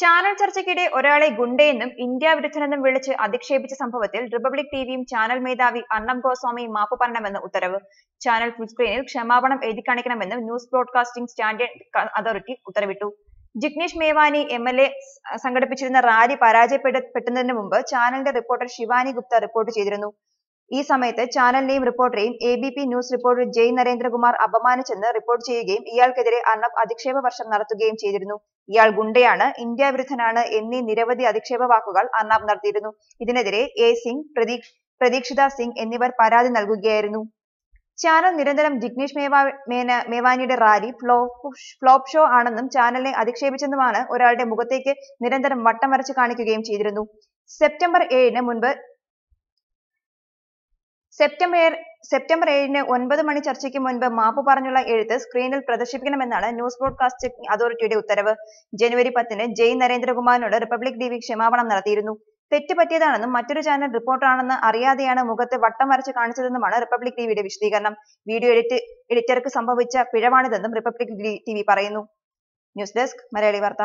Channel ചർച്ചയ്ക്കിടെ ഒരാളെ ഗുണ്ടയെന്നും India വിരുദ്ധനെന്നും വിളിച്ച് അധിക്ഷേപിച്ച സംഭവത്തിൽ റിപ്പബ്ലിക് ടിവിയും ചാനൽ മേധാവി അർണബ് ഗോസ്വാമിയും മാപ്പ് പറയണമെന്ന് ഉത്തരവ്. ചാനൽ ഫുൾ സ്ക്രീനിൽ ക്ഷമാപണം എഴുതി കാണിക്കണമെന്നും ന്യൂസ് ബ്രോഡ്കാസ്റ്റിംഗ് സ്റ്റാൻഡേർഡ് അതോറിറ്റി ഉത്തരവിട്ടു. Jignesh Mevani M L A സംഘടിപ്പിച്ചിരുന്ന rally പരാജയപ്പെടുന്നതിന് മുമ്പ് ചാനലിന്റെ റിപ്പോർട്ടർ ശിവാനി ഗുപ്ത റിപ്പോർട്ട് ചെയ്തിരുന്നു. ഈ സമയത്ത് ചാനലിനെയും റിപ്പോർട്ടറെയും A B P news reporter Jai Narendrakumar അപമാനിച്ചെന്ന് report ചെയ്യുകയും ഇയാൾക്കെതിരെ അർണബ് അധിക്ഷേപ വർഷം നടത്തുകയും ചെയ്തിരുന്നു. ഇയാൾ ഗുണ്ടയാണ് ഇന്ത്യ വിരുദ്ധനാണ് എന്നീ നിരവധി അധിക്ഷേപ വാക്കുകൾ അർണബ് നടത്തിയിരുന്നു. ഇതിനെതിരെ എ സിംഗ് പ്രതീക്ഷ പ്രതീക്ഷിത സിംഗ് എന്നിവർ പരാതി നൽകുകയായിരുന്നു. ചാനൽ നിരന്തരം ജിഗ്നേഷ് മേവാ മേന മേവാനിയുടെ റാലി ഫ്ലോപ്പ് ഷോ ആണെന്നും ചാനലിനെ അധിക്ഷേപിച്ചെന്നുമാണ് ഒരാളുടെ മുഖത്തേക്ക് നിരന്തരം വട്ടം വരച്ച് കാണിക്കുകയും ചെയ്തിരുന്നു. സെപ്റ്റംബർ ഏഴിന് മുൻപ് സെപ്റ്റംബർ സെപ്റ്റംബർ ഏഴിന് ഒൻപത് മണി ചർച്ചയ്ക്ക് മുൻപ് മാപ്പ് പറഞ്ഞുള്ള എഴുത്ത് സ്ക്രീനിൽ പ്രദർശിപ്പിക്കണമെന്നാണ് ന്യൂസ് ബ്രോഡ്കാസ്റ്റിംഗ് അതോറിറ്റിയുടെ ഉത്തരവ്. ജനുവരി പത്തിന് ജയ് നരേന്ദ്രകുമാറിനോട് റിപ്പബ്ലിക് ടിവി ക്ഷമാപണം നടത്തിയിരുന്നു. തെറ്റ് പറ്റിയതാണെന്നും മറ്റൊരു ചാനൽ റിപ്പോർട്ടാണെന്ന് അറിയാതെയാണ് മുഖത്ത് വട്ടം വരച്ച് കാണിച്ചതെന്നുമാണ് റിപ്പബ്ലിക് ടിവിയുടെ വിശദീകരണം. വീഡിയോ എഡിറ്റ് എഡിറ്റർക്ക് സംഭവിച്ച പിഴവാണിതെന്നും റിപ്പബ്ലിക് ടിവി പറയുന്നു. ന്യൂസ് ഡെസ്ക് മലയാളി വാർത്ത.